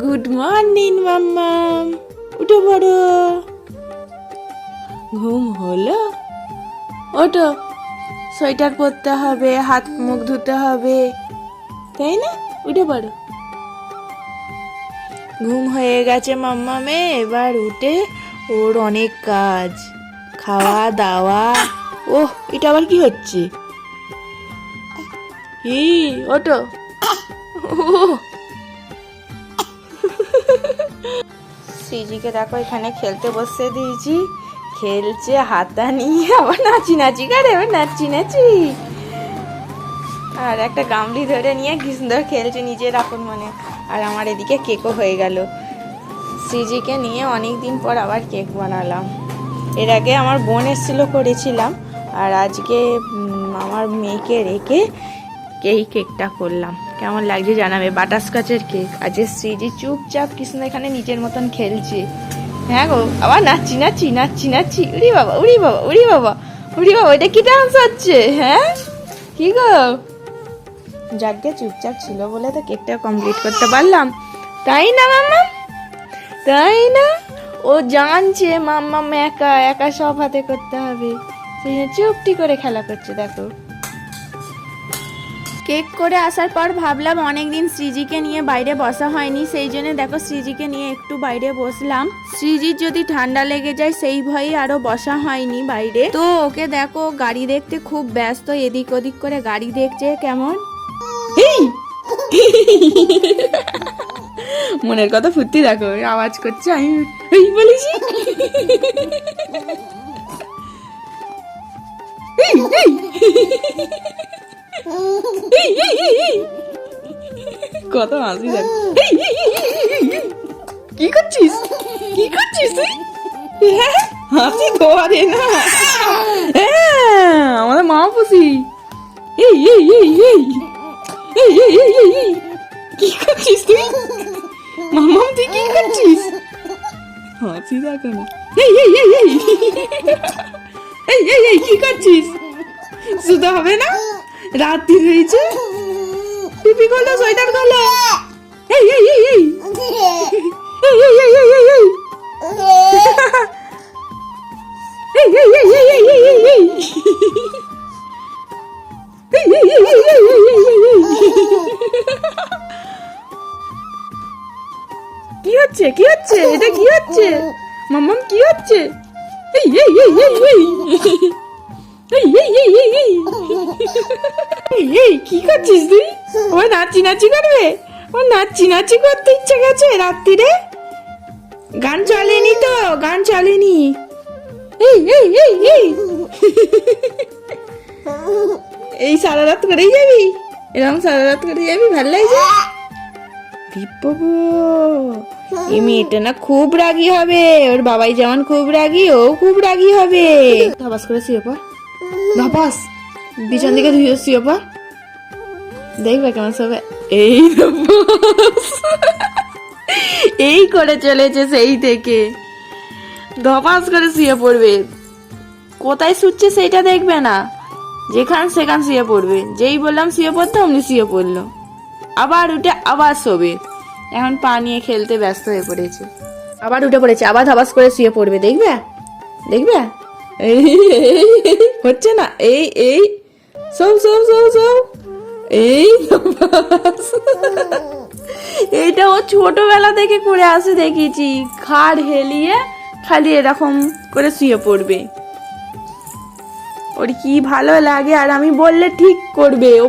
Good morning মাম্মাম উঠে পড়ো ঘুম হলো? ওঠো, সোয়েটার পরতে হবে, হাত মুখ ধুতে হবে। তাই না? উঠে পড়ো ঘুম হয়ে গেছে মাম্মামে এবার উঠে ওর অনেক কাজ। খাওয়া, দাওয়া। ওহ, এটা আবার কি হচ্ছে? কি? ওটো ওহ সিজিকে দেখো, এখানে খেলতে বসে দিয়েছি। খেলছে, হাতা নিয়ে আবার নাচি নাচি করে, এবার নাচি নাচি। আর একটা গামলি ধরে নিয়ে কি সুন্দর খেলছে নিজের আপন মনে। আর আমার এদিকে কেকও হয়ে গেল। সিজিকে নিয়ে অনেক দিন পর আবার কেক বানালাম। এর আগে আমার বোন এসেছিল করেছিলাম, আর আজকে আমার মেয়েকে রেখে এই কেকটা করলাম। কেমন লাগছে জানাবে? বাটারস্কচের কেক। আজকে সিজি চুপচাপ কৃষ্ণ এখানে নিজের মতন খেলছে। হ্যাঁ গো, আবার নাচি নাচি নাচি নাচি উড়ি বাবা উড়ি বাবা উড়ি বাবা উড়ি বাবা, এটা কি ডান্স হচ্ছে? হ্যাঁ? কি গো? যাকে চুপচাপ ছিল বলে তো কেকটা কমপ্লিট করতে পারলাম। তাই না, মাম্মা? তাই না? ও জানছে মাম্মা একা একা সব হাতে করতে হবে। সেই চুপটি করে খেলা করছে, দেখো। কেক করে আসার পর ভাবলাম অনেকদিন শ্রীজিকে নিয়ে বাইরে বসা হয়নি সেই জন্য দেখো শ্রীজিকে নিয়ে একটু বাইরে বসলাম। শ্রীজির যদি ঠান্ডা লেগে যায় সেই ভয়ে আরও বসা হয়নি বাইরে। তো ওকে দেখো গাড়ি দেখতে খুব ব্যস্ত এদিক ওদিক করে গাড়ি দেখছে কেমন? মনের কথা ফুর্তি দেখো আওয়াজ করছে আমি বলেছি। এই, এই। এই, এই, এই, এই। কত হাসি। কি করছিস? কি করছিস তুই? হ্যাঁ, হাসি ধরে না। হ্যাঁ, আমাদের মা পুষি। এই এই এই এই। এই এই কি করছিস তুই? মামাম তুই কি করছিস? হাসি দেখো না। এই এই এই এই। এই এই কি করছিস? শুধু হবে না? রাত্রি হয়েছে টুপি খোলো সোয়েটার খোলো এই এই এই এই এই এই এই এই এই এই। কি হচ্ছে কি হচ্ছে এটা কি হচ্ছে মাম্মাম কি হচ্ছে এই এই এই এই এই এই এই এই এই এই কি করছিস তুই? ও নাচি নাচি করবে? ও নাচি নাচি করতে ইচ্ছে গেছে রাত্রিরে? গান চলেনি তো গান চলেনি। এই এই এই এই। এই সারা রাত করেই যাবি? এরকম সারা রাত করে যাবি? ভালো লাগছে? দীপবাবু এই মেয়েটা না খুব রাগী হবে। ওর বাবাই যেমন খুব রাগী ও খুব রাগী হবে। ধাপাস করে শুয়ে পর ধাপাস? বিছান দিকে ধুয়ে শুয়ে পর দেখবে কেমন সবে। এই এই করে চলেছে সেই থেকে। ধপাস করে শুয়ে পড়বে। কোথায় শুচ্ছে সেইটা দেখবে না। যেখান সেখান শুয়ে পড়বে। যেই বললাম শুয়ে পড়তে অমনি শুয়ে পড়ল। আবার উঠে আবার শোবে। এখন পা নিয়ে খেলতে ব্যস্ত হয়ে পড়েছে। আবার উঠে পড়েছে আবার ধাবাস করে শুয়ে পড়বে। দেখবে? দেখবে? এই, হচ্ছে না। এই এই সব সব সব সব এই এইটা ও ছোটবেলা থেকে করে আসে দেখেছি। খাড় হেলিয়ে খালি এরকম করে শুয়ে পড়বে। ওর কি ভালো লাগে আর আমি বললে ঠিক করবে, ও